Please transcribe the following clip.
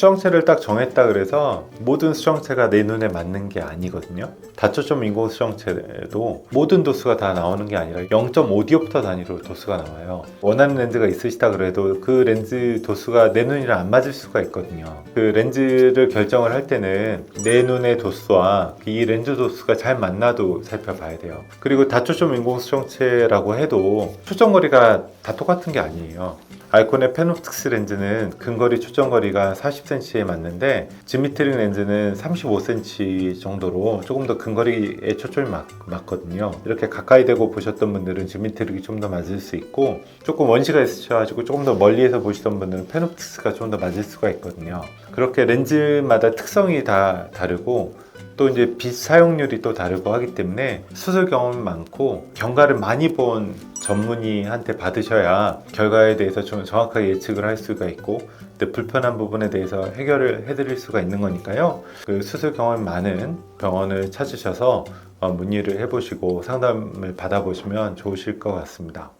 수정체를 딱 정했다 그래서 모든 수정체가 내 눈에 맞는 게 아니거든요. 다초점 인공 수정체도 모든 도수가 다 나오는 게 아니라 0.5디옵터 단위로 도수가 나와요. 원하는 렌즈가 있으시다 그래도 그 렌즈 도수가 내 눈이랑 안 맞을 수가 있거든요. 그 렌즈를 결정을 할 때는 내 눈의 도수와 이 렌즈 도수가 잘 맞나도 살펴봐야 돼요. 그리고 다초점 인공 수정체라고 해도 초점거리가 다 똑같은 게 아니에요. 알콘의 페노프틱스 렌즈는 근거리 초점거리가 40cm에 맞는데 지미트릭 렌즈는 35cm 정도로 조금 더 근거리에 초점이 맞, 맞거든요. 이렇게 가까이 대고 보셨던 분들은 지미트릭이 좀 더 맞을 수 있고 조금 원시가 있으셔가지고 조금 더 멀리에서 보시던 분들은 페노프틱스가 좀 더 맞을 수가 있거든요. 그렇게 렌즈마다 특성이 다 다르고 또 이제 빛 사용률이 또 다르고 하기 때문에 수술 경험이 많고 경과를 많이 본 전문의한테 받으셔야 결과에 대해서 좀 정확하게 예측을 할 수가 있고 또 불편한 부분에 대해서 해결을 해드릴 수가 있는 거니까요. 그 수술 경험이 많은 병원을 찾으셔서 어, 문의를 해보시고 상담을 받아보시면 좋으실 것 같습니다.